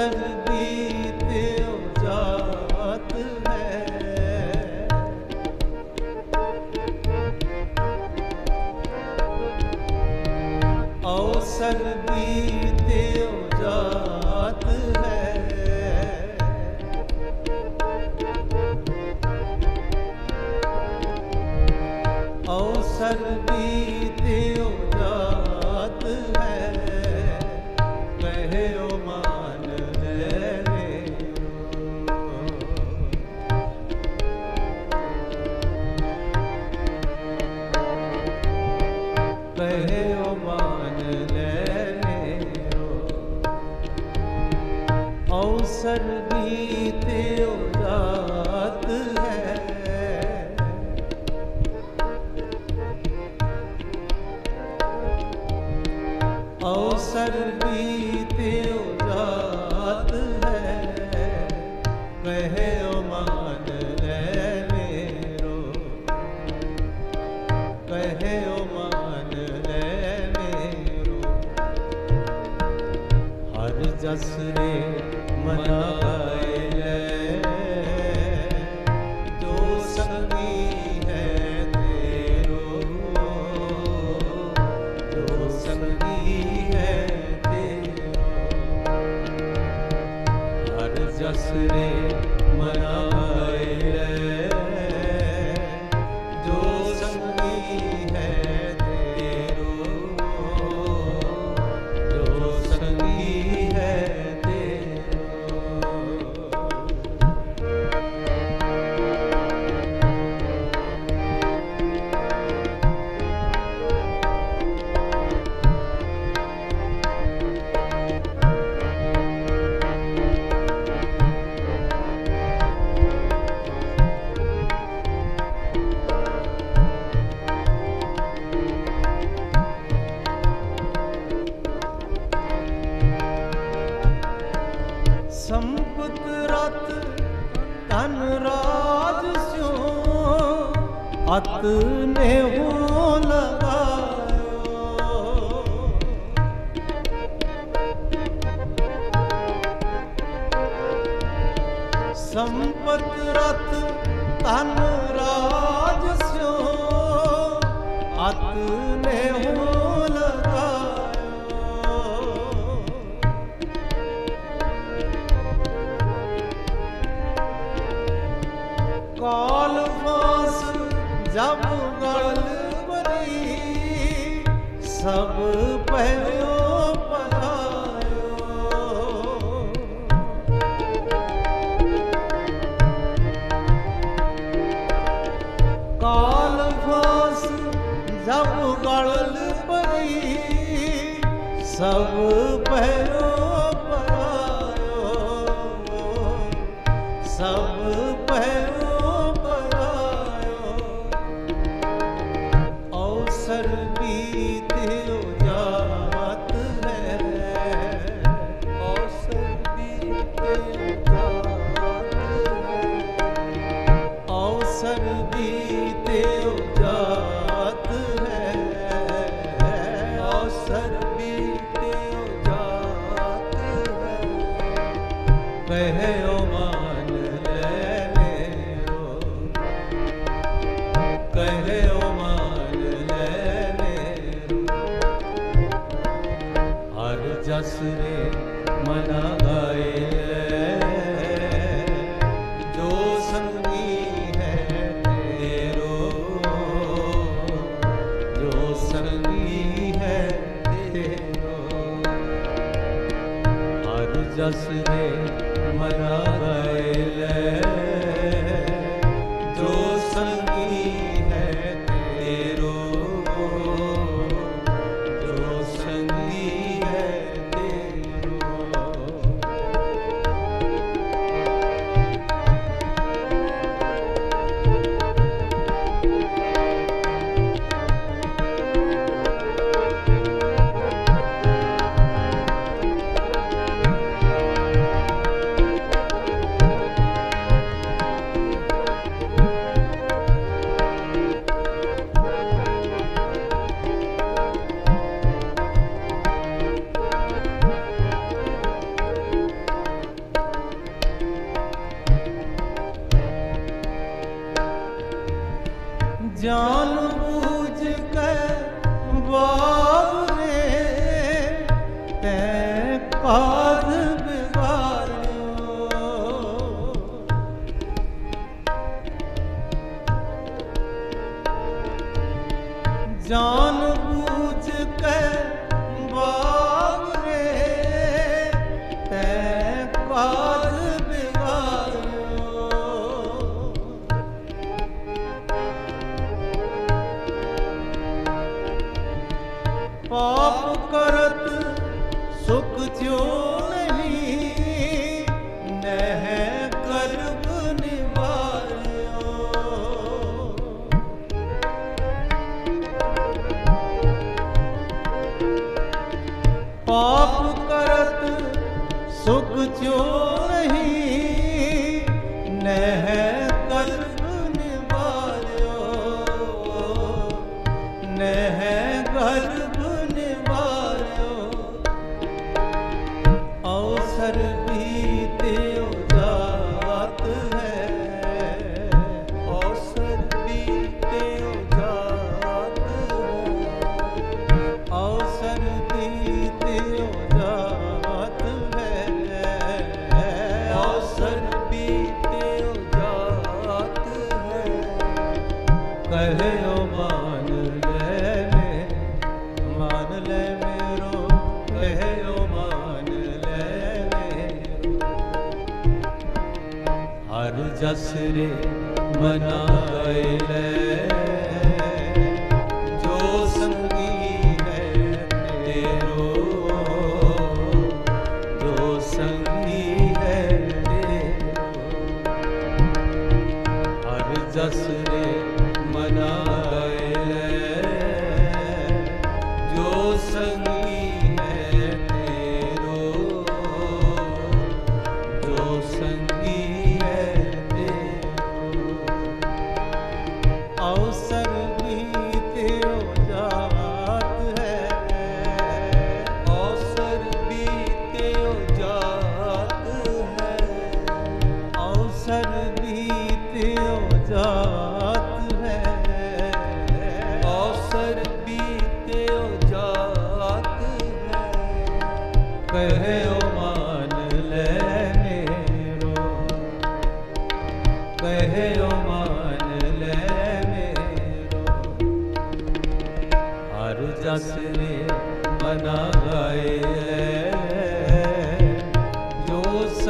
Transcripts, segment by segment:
ਅਵਸਰ ਬੀਤਿਓ ਜਾਤ ਹੈ। ਸਰ ਬੀਤਿਓ ਜਾਤ ਹੈ। ਸਰ ਬੀਤਿਓ ਅਵਸਰ ਬੀਤਿਓ ਜਾਤ ਹੈ। ਅਵਸਰ ਬੀਤਿਓ ਜਾਤ ਹੈ। ਕਹਿਓ ਮਾਨ ਲੈ ਮੇਰੋ। ਕਹਿਓ ਮਾਨ ਲੈ ਮੇਰੋ। ਹਰ ਜਸ ਰੇ ਅਤ ਨੇਹੋ ਲਗਾਇਓ ਸੰਪਤ ਰਤ ਤਨ ਰਾਜ ਸਿਓ ਅਤ ਨੇਹੋ ਲਗਾਇਓ ਜਬ ਗਲ ਬਰੀ ਸਭ ਪਹਿਓ ਪਰਾਇਓ ਕਾਲ ਫਾਸ ਜਬ ਗਲ ਬਰੀ ਸਭ ਅਵਸਰ ਬੀਤਿਓ ਜਾਤ ਹੈ। ਅਵਸਰ ਬੀਤਿਓ ਜਾਤ ਹੈ। ਕਹਿਓ ਮਾਨ ਲੈ ਮੇਰੋ ਕਹਿਓ ਮਾਨ ਲੈ ਮੇਰੋ ਹਰ ਜਸ ਰੇ ਮਨਾ ਗਾਏ ਜਸ ਰੇ ਸੁਖ ਚੋ ਨਹੀਂ ਨਹਿ ਹਰ ਜਸ ਰੇ ਮਨਾਏ ਲੈ।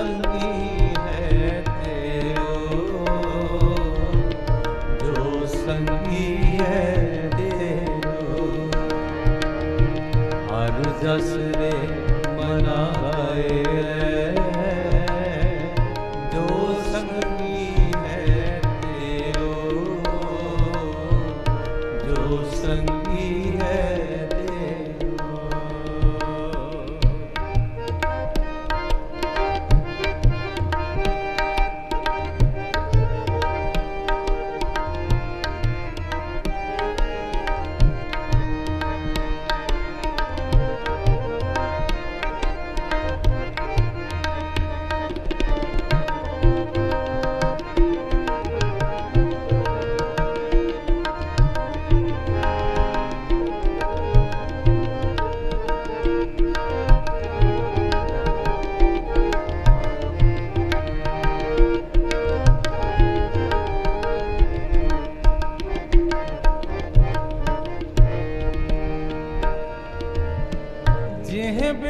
संगी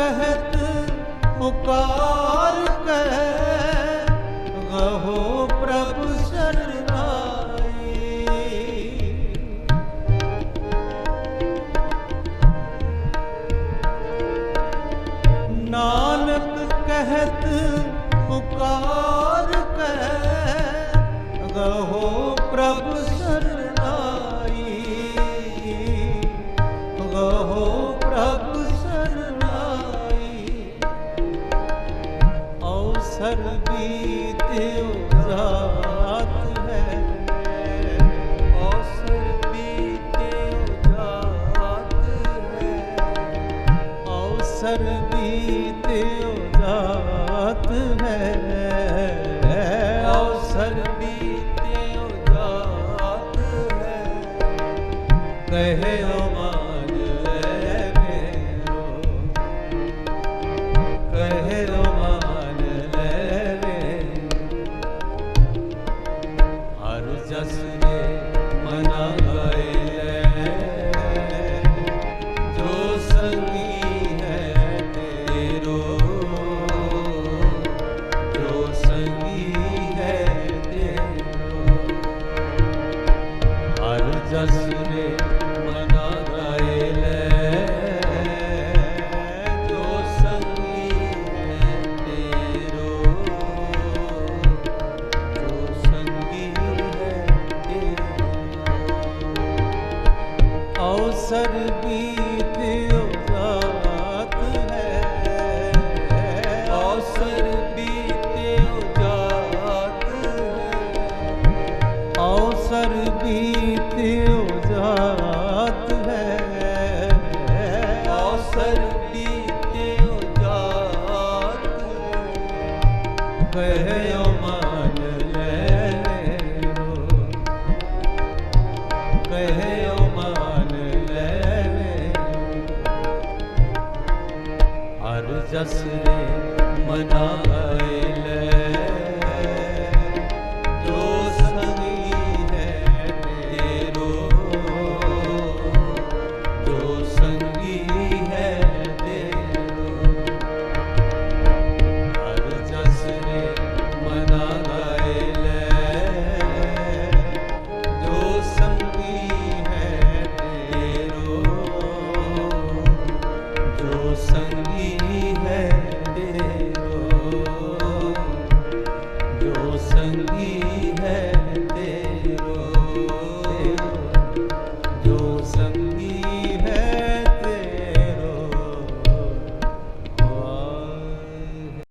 कहत पुकार कह रहो ਅਵਸਰ ਹਰ ਜਸ ਨੇ ਮਨਾਏ